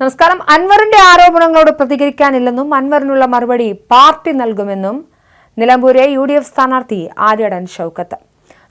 നമസ്കാരം. അൻവറിന്റെ ആരോപണങ്ങളോട് പ്രതികരിക്കാനില്ലെന്നും അൻവറിനുള്ള മറുപടി പാർട്ടി നൽകുമെന്നും നിലമ്പൂരെ യു ഡി എഫ് സ്ഥാനാർത്ഥി ആര്യടൻ ഷൌക്കത്ത്.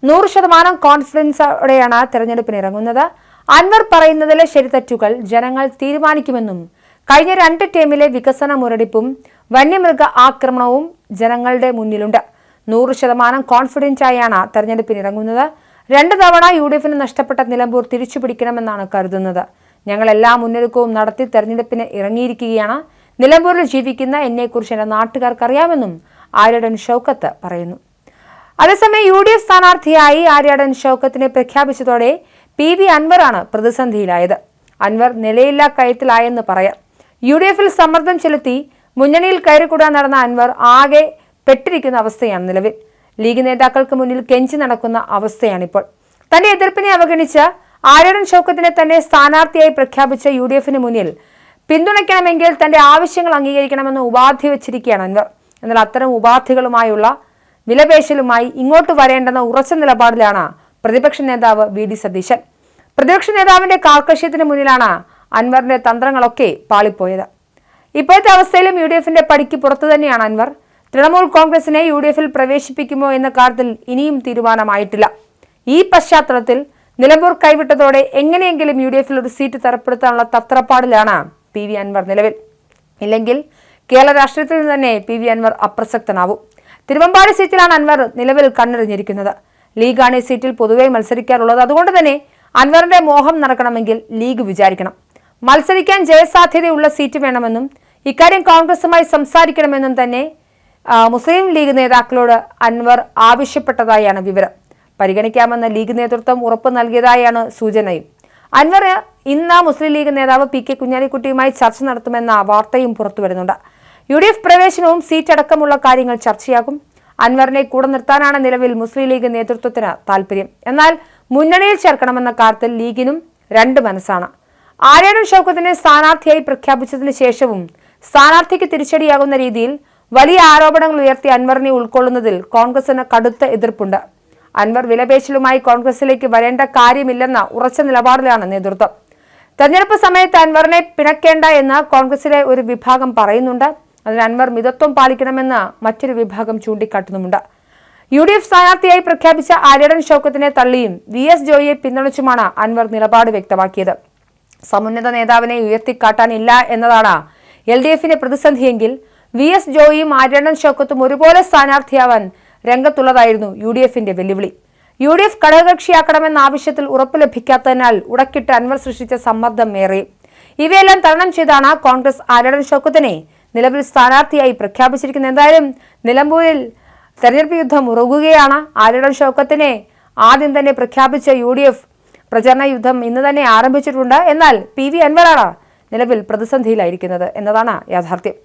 നൂറ് ശതമാനം കോൺഫിഡൻസോടെയാണ് തെരഞ്ഞെടുപ്പിന് ഇറങ്ങുന്നത്. അൻവർ പറയുന്നതിലെ ശരിതെറ്റുകൾ ജനങ്ങൾ തീരുമാനിക്കുമെന്നും കഴിഞ്ഞ രണ്ട് ടീമിലെ വികസന മുരടിപ്പും വന്യമൃഗ ആക്രമണവും ജനങ്ങളുടെ മുന്നിലുണ്ട്. നൂറ് ശതമാനം കോൺഫിഡന്റായാണ് തെരഞ്ഞെടുപ്പിന് ഇറങ്ങുന്നത്. രണ്ട് തവണ യു ഡി എഫിന് നഷ്ടപ്പെട്ട നിലമ്പൂർ തിരിച്ചുപിടിക്കണമെന്നാണ് കരുതുന്നത്. ഞങ്ങൾ എല്ലാ മുന്നൊരുക്കവും നടത്തി തെരഞ്ഞെടുപ്പിന് ഇറങ്ങിയിരിക്കുകയാണ്. നിലമ്പൂരിൽ ജീവിക്കുന്ന എന്നെക്കുറിച്ച് എന്റെ നാട്ടുകാർക്ക് അറിയാമെന്നും ആര്യടൻ ഷൗക്കത്ത് പറയുന്നു. അതേസമയം യു ഡി എഫ് സ്ഥാനാർത്ഥിയായി ആര്യാടൻ ഷൗക്കത്തിനെ പ്രഖ്യാപിച്ചതോടെ പി വി അൻവറാണ് പ്രതിസന്ധിയിലായത്. അൻവർ നിലയില്ലാ കയത്തിലായെന്ന് പറയാം. യു ഡി എഫിൽ സമ്മർദ്ദം ചെലുത്തി മുന്നണിയിൽ കയറിക്കൂടാൻ നടന്ന അൻവർ ആകെ പെട്ടിരിക്കുന്ന അവസ്ഥയാണ് നിലവിൽ. ലീഗ് നേതാക്കൾക്ക് മുന്നിൽ കെഞ്ചി നടക്കുന്ന അവസ്ഥയാണിപ്പോൾ. തന്റെ എതിർപ്പിനെ അവഗണിച്ച് ആര്യടൻ ഷൗക്കത്തിനെ തന്നെ സ്ഥാനാർത്ഥിയായി പ്രഖ്യാപിച്ച യു ഡി എഫിന് മുന്നിൽ പിന്തുണയ്ക്കണമെങ്കിൽ തന്റെ ആവശ്യങ്ങൾ അംഗീകരിക്കണമെന്ന് ഉപാധി വെച്ചിരിക്കുകയാണ് അൻവർ. എന്നാൽ അത്തരം ഉപാധികളുമായുള്ള വിലപേശലുമായി ഇങ്ങോട്ട് വരേണ്ടെന്ന ഉറച്ച നിലപാടിലാണ് പ്രതിപക്ഷ നേതാവ് വി ഡി സതീശൻ. പ്രതിപക്ഷ നേതാവിന്റെ കാർക്കശ്യത്തിന് മുന്നിലാണ് അൻവറിന്റെ തന്ത്രങ്ങളൊക്കെ പാളിപ്പോയത്. ഇപ്പോഴത്തെ അവസ്ഥയിലും യു ഡി എഫിന്റെ പടിക്ക് പുറത്തു തന്നെയാണ് അൻവർ. തൃണമൂൽ കോൺഗ്രസിനെ യു ഡി എഫിൽ പ്രവേശിപ്പിക്കുമോ എന്ന കാര്യത്തിൽ ഇനിയും തീരുമാനമായിട്ടില്ല. ഈ പശ്ചാത്തലത്തിൽ നിലമ്പൂർ കൈവിട്ടതോടെ എങ്ങനെയെങ്കിലും യു ഡി എഫിൽ ഒരു സീറ്റ് തരപ്പെടുത്താനുള്ള തത്രപ്പാടിലാണ് പി വി അൻവർ നിലവിൽ. ഇല്ലെങ്കിൽ കേരള രാഷ്ട്രീയത്തിൽ തന്നെ പി വി അൻവർ അപ്രസക്തനാവും. തിരുവമ്പാടി സീറ്റിലാണ് അൻവർ നിലവിൽ കണ്ണെറിഞ്ഞിരിക്കുന്നത്. ലീഗാണ് ഈ സീറ്റിൽ പൊതുവെ മത്സരിക്കാറുള്ളത്. അതുകൊണ്ട് തന്നെ അൻവറിന്റെ മോഹം നടക്കണമെങ്കിൽ ലീഗ് വിചാരിക്കണം. മത്സരിക്കാൻ ജയസാധ്യതയുള്ള സീറ്റ് വേണമെന്നും ഇക്കാര്യം കോൺഗ്രസുമായി സംസാരിക്കണമെന്നും തന്നെ മുസ്ലിം ലീഗ് നേതാക്കളോട് അൻവർ ആവശ്യപ്പെട്ടതായാണ് വിവരം. പരിഗണിക്കാമെന്ന് ലീഗ് നേതൃത്വം ഉറപ്പ് നൽകിയതായാണ് സൂചനയും. അൻവർ ഇന്ന് മുസ്ലിം ലീഗ് നേതാവ് പി കെ കുഞ്ഞാലിക്കുട്ടിയുമായി ചർച്ച നടത്തുമെന്ന വാർത്തയും പുറത്തുവരുന്നുണ്ട് യു ഡി എഫ് പ്രവേശനവും സീറ്റ് അടക്കമുള്ള കാര്യങ്ങൾ ചർച്ചയാകും. അൻവറിനെ കൂടെ നിർത്താനാണ് നിലവിൽ മുസ്ലിം ലീഗ് നേതൃത്വത്തിന് താല്പര്യം എന്നാൽ മുന്നണിയിൽ ചേർക്കണമെന്ന കാര്യത്തിൽ ലീഗിനും രണ്ട് മനസ്സാണ്. ആര്യാടൻ ഷൗക്കത്തിനെ സ്ഥാനാർത്ഥിയായി പ്രഖ്യാപിച്ചതിന് ശേഷവും സ്ഥാനാർത്ഥിക്ക് തിരിച്ചടിയാകുന്ന രീതിയിൽ വലിയ ആരോപണങ്ങൾ ഉയർത്തി അൻവറിനെ ഉൾക്കൊള്ളുന്നതിൽ കോൺഗ്രസിന് കടുത്ത എതിർപ്പുണ്ട്. അൻവർ വിലപേശലുമായി കോൺഗ്രസിലേക്ക് വരേണ്ട കാര്യമില്ലെന്ന ഉറച്ച നിലപാടിലാണ് നേതൃത്വം. തെരഞ്ഞെടുപ്പ് സമയത്ത് അൻവറിനെ പിണക്കേണ്ട എന്ന് കോൺഗ്രസിലെ ഒരു വിഭാഗം പറയുന്നുണ്ട്. അതിന് അൻവർ മിതത്വം പാലിക്കണമെന്ന് മറ്റൊരു വിഭാഗം ചൂണ്ടിക്കാട്ടുന്നുമുണ്ട്. യു ഡി എഫ് സ്ഥാനാർത്ഥിയായി പ്രഖ്യാപിച്ച ആര്യടൻ ഷൗക്കത്തിനെ തള്ളിയും വി എസ് ജോയിയെ പിന്തുണച്ചുമാണ് അൻവർ നിലപാട് വ്യക്തമാക്കിയത്. സമുന്നത നേതാവിനെ ഉയർത്തിക്കാട്ടാനില്ല എന്നതാണ് എൽ ഡി എഫിന്റെ പ്രതിസന്ധിയെങ്കിൽ വി എസ് ജോയിയും ആര്യടൻ ഷൗക്കത്തും ഒരുപോലെ സ്ഥാനാർത്ഥിയാവാൻ രംഗത്തുള്ളതായിരുന്നു യു ഡി എഫിന്റെ വെല്ലുവിളി. യു ഡി എഫ് ഘടകകക്ഷിയാക്കണമെന്ന ആവശ്യത്തിൽ ഉറപ്പ് ലഭിക്കാത്തതിനാൽ ഉടക്കിട്ട് അൻവർ സൃഷ്ടിച്ച സമ്മർദ്ദം ഏറെ. ഇവയെല്ലാം തരണം ചെയ്താണ് കോൺഗ്രസ് ആരടൻ ഷൗക്കത്തിനെ നിലവിൽ സ്ഥാനാർത്ഥിയായി പ്രഖ്യാപിച്ചിരിക്കുന്നത്. എന്തായാലും നിലമ്പൂരിൽ തെരഞ്ഞെടുപ്പ് യുദ്ധം ഉറങ്ങുകയാണ്. ആരടൻ ഷൗക്കത്തിനെ ആദ്യം തന്നെ പ്രഖ്യാപിച്ച യു ഡി എഫ് പ്രചരണ യുദ്ധം ഇന്ന് തന്നെ ആരംഭിച്ചിട്ടുണ്ട്. എന്നാൽ പി വി അൻവറാണ് നിലവിൽ പ്രതിസന്ധിയിലായിരിക്കുന്നത് എന്നതാണ് യാഥാർത്ഥ്യം.